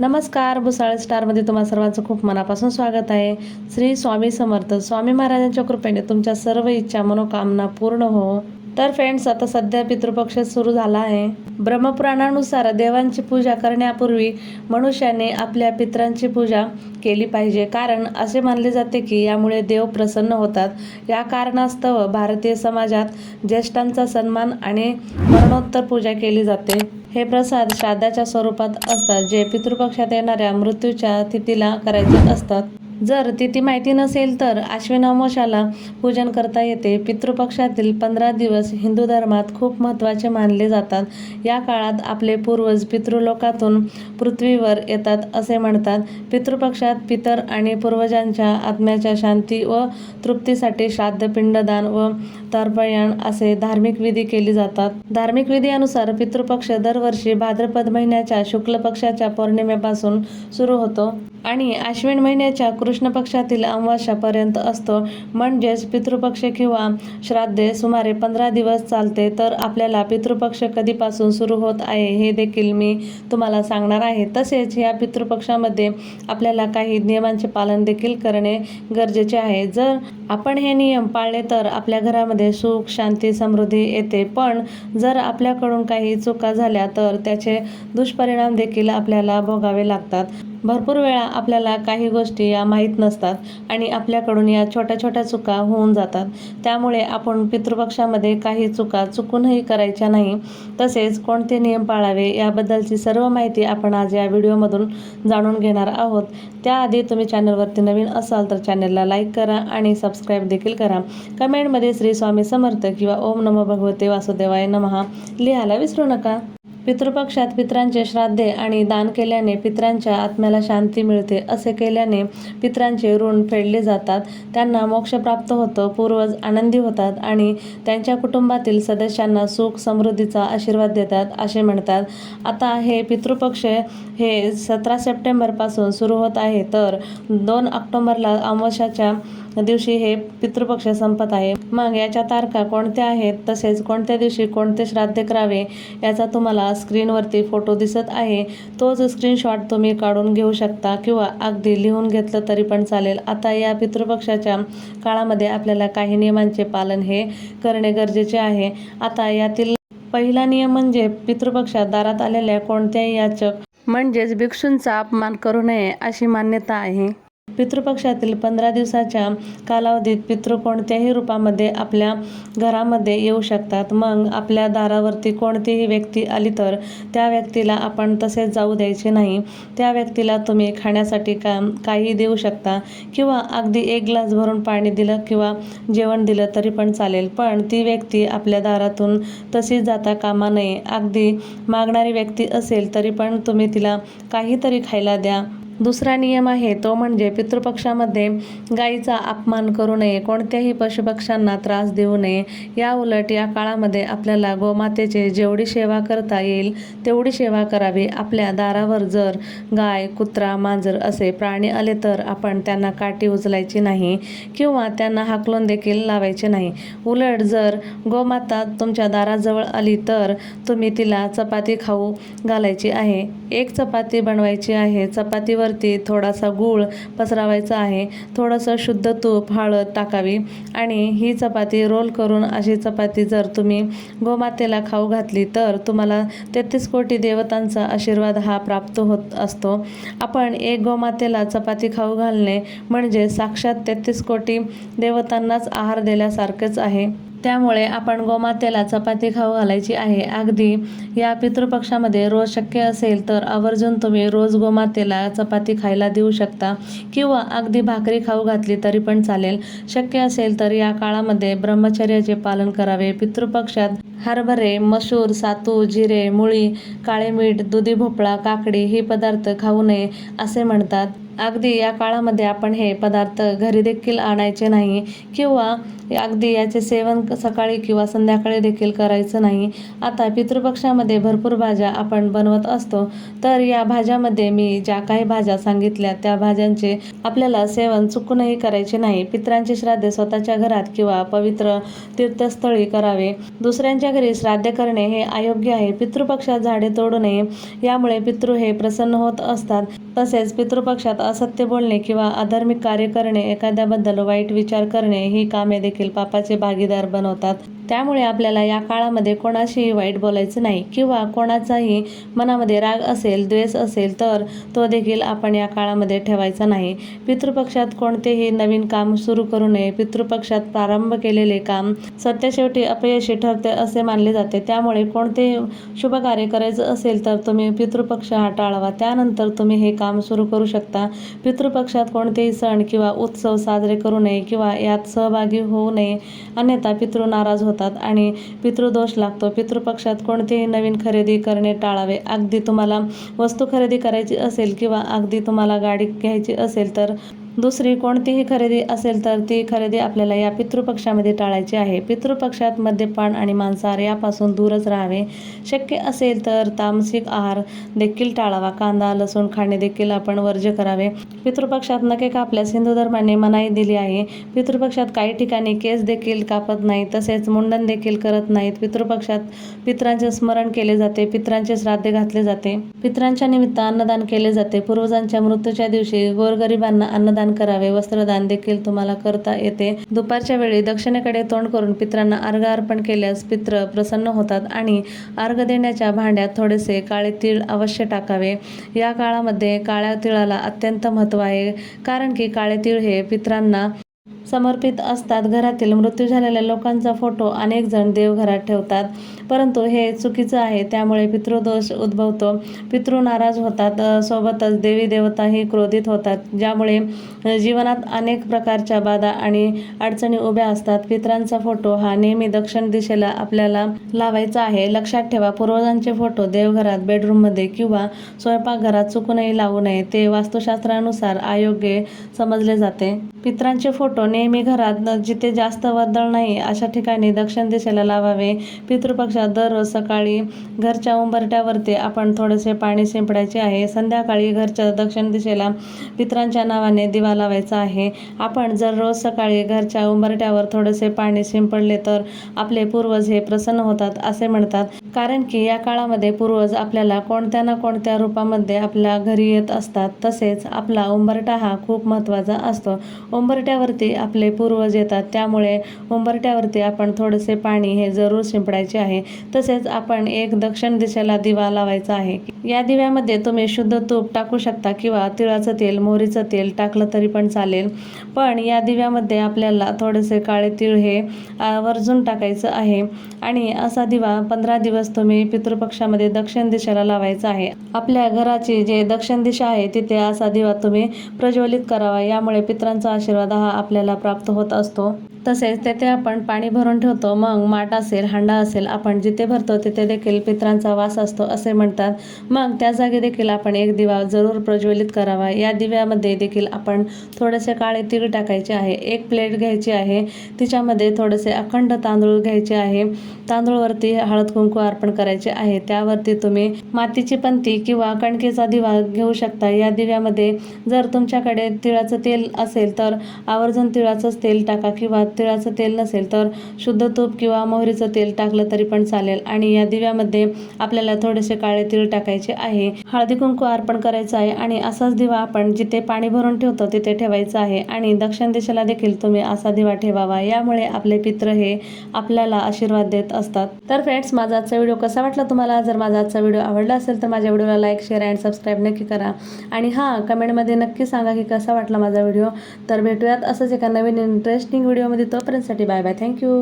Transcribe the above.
नमस्कार भुसाळ स्टारमध्ये तुम्हा सर्वांचं खूप मनापासून स्वागत आहे. श्री स्वामी समर्थ स्वामी महाराजांच्या कृपेने तुमच्या सर्व इच्छा मनोकामना पूर्ण हो. तर फ्रेंड्स आता सध्या पितृपक्ष सुरू झाला आहे. ब्रह्मपुराणानुसार देवांची पूजा करण्यापूर्वी मनुष्याने आपल्या पित्रांची पूजा केली पाहिजे. कारण असे मानले जाते की यामुळे देव प्रसन्न होतात. या कारणास्तव भारतीय समाजात ज्येष्ठांचा सन्मान आणि मरणोत्तर पूजा केली जाते. हे प्रसाद श्राद्धाच्या स्वरूपात असतात जे पितृपक्षात येणाऱ्या मृत्यूच्या तिथीला करायचे असतात. जर तिथी माहिती नसेल तर आश्विन अमावस्याला पूजन करता येते. पितृपक्षातील पंधरा दिवस हिंदू धर्मात खूप महत्त्वाचे मानले जातात. या काळात आपले पूर्वज पितृलोकातून पृथ्वीवर येतात असे म्हणतात. पितृपक्षात पितर आणि पूर्वजांच्या आत्म्याच्या शांती व तृप्तीसाठी श्राद्ध पिंडदान व तर्पयण असे धार्मिक विधी केली जातात. धार्मिक विधीनुसार पितृपक्ष दरवर्षी भाद्रपद महिन्याच्या शुक्ल पक्षाच्या पौर्णिमेपासून सुरू होतो. आणि आश्विन महिन्याच्या कृष्ण पक्षातील अमावास्यापर्यंत असतो. म्हणजेच पितृपक्ष किंवा श्राद्धे सुमारे पंधरा दिवस चालते तर आपल्याला पितृपक्ष कधीपासून सुरू होत आहे हे देखील मी तुम्हाला सांगणार आहे. तसेच या पितृपक्षामध्ये आपल्याला काही नियमांचे पालन देखील करणे गरजेचे आहे. जर आपण हे नियम पाळले तर आपल्या घरामध्ये सुख शांती समृद्धी येते. पण जर आपल्याकडून काही चुका झाल्या तर त्याचे दुष्परिणाम देखील आपल्याला भोगावे लागतात. भरपूर वेळा आपल्याला काही गोष्टी या माहीत नसतात आणि आपल्याकडून या छोट्या छोट्या चुका होऊन जातात. त्यामुळे आपण पितृपक्षामध्ये काही चुका चुकूनही करायच्या नाही. तसेच कोणते नियम पाळावे याबद्दलची सर्व माहिती आपण आज या व्हिडिओमधून जाणून घेणार आहोत. त्याआधी तुम्ही चॅनलवरती नवीन असाल तर चॅनलला लाईक करा आणि सबस्क्राईब देखील करा. कमेंटमध्ये श्री स्वामी समर्थ किंवा ओम नमो भगवते वासुदेवाय नमहा लिहायला विसरू नका. पितृपक्षात पित्रांचे श्राद्धे आणि दान केल्याने पित्रांच्या आत्म्याला शांती मिळते. असे केल्याने पित्रांचे ऋण फेडले जातात. त्यांना मोक्ष प्राप्त होतो पूर्वज आनंदी होतात आणि त्यांच्या कुटुंबातील सदस्यांना सुख समृद्धीचा आशीर्वाद देतात असे म्हणतात. आता हे पितृपक्ष हे सतरा सप्टेंबरपासून सुरू होत आहे. तर दोन ऑक्टोबरला अमावस्याच्या दिवशी हे पितृपक्ष संपत आहे. मग याच्या तारखा कोणत्या आहेत तसेच कोणत्या दिवशी कोणते श्राद्ध करावे याचा तुम्हाला स्क्रीनवरती फोटो दिसत आहे. तोच स्क्रीनशॉट तुम्ही काढून घेऊ शकता किंवा अगदी लिहून घेतलं तरी पण चालेल. आता या पितृपक्षाच्या काळामध्ये आपल्याला काही नियमांचे पालन हे करणे गरजेचे आहे. आता यातील पहिला नियम म्हणजे पितृपक्षात दारात आलेल्या कोणत्याही याचक म्हणजेच भिक्षूंचा अपमान करू नये अशी मान्यता आहे. पितृपक्षातील पंधरा दिवसाच्या कालावधीत पितृ कोणत्याही रूपामध्ये आपल्या घरामध्ये येऊ शकतात. मग आपल्या दारावरती कोणतीही व्यक्ती आली तर त्या व्यक्तीला आपण तसेच जाऊ द्यायचे नाही. त्या व्यक्तीला तुम्ही खाण्यासाठी का काही देऊ शकता किंवा अगदी एक ग्लास भरून पाणी दिलं किंवा जेवण दिलं तरी पण चालेल. पण ती व्यक्ती आपल्या दारातून तशीच जाता कामा नये. अगदी मागणारी व्यक्ती असेल तरी पण तुम्ही तिला काहीतरी खायला द्या. दुसरा नियम आहे तो म्हणजे पितृपक्षामध्ये गायीचा अपमान करू नये कोणत्याही पशुपक्ष्यांना त्रास देऊ नये. या उलट या काळामध्ये आपल्याला गोमातेचे जेवढी सेवा करता येईल तेवढी सेवा करावी. आपल्या दारावर जर गाय कुत्रा मांजर असे प्राणी आले तर आपण त्यांना काठी उचलायची नाही किंवा त्यांना हाकलून देखील लावायचे नाही. उलट जर गोमाता तुमच्या दाराजवळ आली तर तुम्ही तिला चपाती खाऊ घालायची आहे. एक चपाती बनवायची आहे. चपातीवर वरती थोडासा गूळ पसरावायचा आहे. थोडंसं शुद्ध तूप हळद टाकावी आणि ही चपाती रोल करून अशी चपाती जर तुम्ही गोमातेला खाऊ घातली तर तुम्हाला तेहतीस कोटी देवतांचा आशीर्वाद हा प्राप्त होत असतो. आपण एक गोमातेला चपाती खाऊ घालणे म्हणजे साक्षात तेहतीस कोटी देवतांनाच आहार दिल्यासारखेच आहे. त्यामुळे आपण गोमातेला चपाती खाऊ घालायची आहे. अगदी या पितृपक्षामध्ये रोज शक्य असेल तर आवर्जून तुम्ही रोज गोमातेला चपाती खायला देऊ शकता किंवा अगदी भाकरी खाऊ घातली तरी पण चालेल. शक्य असेल तर या काळामध्ये ब्रह्मचर्याचे पालन करावे. पितृपक्षात हरभरे मसूर सातू जिरे मुळी काळे मीठ दुधी भोपळा काकडी ही पदार्थ खाऊ नये असे म्हणतात. अगदी या काळामध्ये आपण हे पदार्थ घरी देखील आणायचे नाही किंवा अगदी याचे सेवन सकाळी किंवा संध्याकाळी देखील करायचं नाही. आता पितृपक्षामध्ये भरपूर भाज्या आपण बनवत असतो. तर या भाज्यामध्ये मी ज्या काही भाज्या सांगितल्या त्या भाज्यांचे आपल्याला सेवन चुकूनही करायचे नाही. पित्रांचे श्राद्ध स्वतःच्या घरात किंवा पवित्र तीर्थस्थळी करावे. दुसऱ्यांच्या घरी श्राद्ध करणे हे अयोग्य आहे. पितृपक्षात झाडे तोडू नये यामुळे पितृ हे प्रसन्न होत असतात. तसेच पितृपक्षात असत्य बोलणे किंवा अधार्मिक कार्य करणे एखाद्याबद्दल वाईट विचार करणे ही कामे देखील पापाचे भागीदार बनवतात. त्यामुळे आपल्याला या काळामध्ये कोणाशीही वाईट बोलायचं नाही किंवा कोणाचाही मनामध्ये राग असेल द्वेष असेल तर तो देखील आपण या काळामध्ये ठेवायचा नाही. पितृपक्षात कोणतेही नवीन काम सुरू करू नये. पितृपक्षात प्रारंभ केलेले काम सत्य शेवटी अपयशी ठरते असे मानले जाते. त्यामुळे कोणते शुभ कार्य करायचं असेल तर तुम्ही पितृपक्ष हा टाळावा. त्यानंतर तुम्ही हे काम सुरू करू शकता. पितृपक्षात कोणतेही सण किंवा उत्सव साजरे करू नये किंवा यात सहभागी होऊ नये. अन्यथा पितृ नाराज होतात आणि पितृदोष लागतो. पितृपक्षात कोणतेही नवीन खरेदी करणे टाळावे. अगदी तुम्हाला वस्तू खरेदी करायची असेल किंवा अगदी तुम्हाला गाडी घ्यायची असेल तर दुसरी कोणतीही खरेदी असेल तर ती खरेदी आपल्याला या पितृपक्षामध्ये टाळायची आहे. पितृपक्षात मद्यपान आणि मांसाहार यापासून दूरच राहावे. शक्य असेल तर तामसिक आहार देखील टाळावा. कांदा लसूण खाणे देखील आपण वर्ज्य करावे. पितृपक्षात नखे कापल्यास हिंदू धर्माने मनाई दिली आहे. पितृपक्षात काही ठिकाणी केस देखील कापत नाही तसेच मुंडन देखील करत नाहीत. पितृपक्षात पितरांचे स्मरण केले जाते पितरांचे श्राद्ध घातले जाते. पितरांच्या निमित्त अन्नदान केले जाते. पूर्वजांच्या मृत्यूच्या दिवशी गोरगरिबांना अन्नदान करावे. वस्त्रदान देखील तुम्हाला करता येते. दुपारच्या वेळी दक्षिणेकडे तोंड करून पितरांना अर्घ अर्पण केल्यास पित्र प्रसन्न होतात आणि अर्घ देण्याच्या भांड्यात थोडेसे काळे तीळ अवश्य टाकावे. या काळामध्ये काळ्या तिळाला अत्यंत महत्त्व आहे. कारण की काळे तीळ हे पितरांना समर्पित असतात. घरातील मृत्यू झालेल्या लोकांचा फोटो अनेक जण देवघरात ठेवतात. परंतु हे चुकीचं आहे. त्यामुळे पितृदोष उद्भवतो. पितृ नाराज होतात. सोबतच देवी देवताही क्रोधित होतात. ज्यामुळे जीवनात अनेक प्रकारच्या बाधा आणि अडचणी उभ्या असतात. पितरांचा फोटो हा नेहमी दक्षिण दिशेला आपल्याला लावायचा आहे. लक्षात ठेवा पूर्वजांचे फोटो देवघरात बेडरूममध्ये किंवा स्वयंपाकघरात चुकूनही लावू नये. ते वास्तुशास्त्रानुसार अयोग्य समजले जाते. पितरांचे फोटो नेहमी घरात जिथे जास्त वर्दळ नाही अशा ठिकाणी दक्षिण दिशेला लावावे. पितृपक्षात दररोज सकाळी घरच्या उंबरट्यावरती आपण थोडेसे पाणी शिंपडायचे आहे. संध्याकाळी घरच्या दक्षिण दिशेला पितरांच्या नावाने दिवा लावायचा आहे. आपण जर रोज सकाळी घरच्या उंबरट्यावर थोडेसे पाणी शिंपडले तर आपले पूर्वज हे प्रसन्न होतात असे म्हणतात. कारण की या काळामध्ये पूर्वज आपल्याला कोणत्या ना कोणत्या रूपामध्ये आपल्या घरी येत असतात तसेच आपला उंबरटा हा खूप महत्त्वाचा असतो. उंबरट्यावरती आपले पूर्वज येतात त्यामुळे उंबरट्यावरती आपण थोडेसे पाणी हे जरूर शिंपडायचे आहे. तसेच आपण एक दक्षिण दिशेला दिवा लावायचा आहे. या दिव्यामध्ये तुम्ही शुद्ध तूप टाकू शकता किंवा तिळाचं तेल मोहरीचं तेल टाकलं तरी पण चालेल. पण या दिव्यामध्ये आपल्याला थोडेसे काळे तीळ हे आवर्जून टाकायचं आहे. आणि असा दिवा पंधरा दिवस तुम्ही पितृपक्षामध्ये दक्षिण दिशेला लावायचा आहे. आपल्या घराची जे दक्षिण दिशा आहे तिथे असा दिवा तुम्ही प्रज्वलित करावा. यामुळे पित्रांचा आशीर्वाद हा आपल्याला प्राप्त होत असतो. तसेच तेथे आपण पाणी भरून ठेवतो. मग माठ असेल हांडा असेल आपण जिथे भरतो तिथे देखील पितरांचा वास असतो असे म्हणतात. मग त्या जागी देखील आपण एक दिवा जरूर प्रज्वलित करावा. या दिव्यामध्ये देखील आपण थोडेसे काळे तीळ टाकायचे आहे. एक प्लेट घ्यायची आहे. तिच्यामध्ये थोडेसे अखंड तांदूळ घ्यायचे आहे. तांदूळवरती हळद कुंकू अर्पण करायचे आहे. त्यावरती तुम्ही मातीची पंती किंवा कणकेचा दिवा घेऊ शकता. या दिव्यामध्ये जर तुमच्याकडे तिळाचं तेल असेल तर आवर्जून तिळ तिळाचंच तेल टाका किंवा तिळाचं तेल नसेल तर शुद्ध तूप किंवा मोहरीचं तेल टाकलं तरी पण चालेल. आणि या दिव्यामध्ये आपल्याला थोडेसे काळे तीळ टाकायचे आहे. हळदी कुंकू अर्पण करायचं आहे आणि असाच दिवा आपण जिथे पाणी भरून ठेवतो तिथे ठेवायचा आहे. आणि दक्षिण दिशेला देखील तुम्ही असा दिवा ठेवावा. यामुळे आपले पित्र हे आपल्याला आशीर्वाद देत असतात. तर फ्रेंड्स माझा आजचा व्हिडिओ कसा वाटला तुम्हाला? जर माझा आजचा व्हिडिओ आवडला असेल तर माझ्या व्हिडिओला लाईक शेअर अँड सबस्क्राईब नक्की करा. आणि हां कमेंटमध्ये नक्की सांगा की कसा वाटला माझा व्हिडिओ तर भेटूयात असंच एका नवीन इंटरेस्टिंग व्हिडिओमध्ये तोपर्यंतसाठी बाय बाय थँक्यू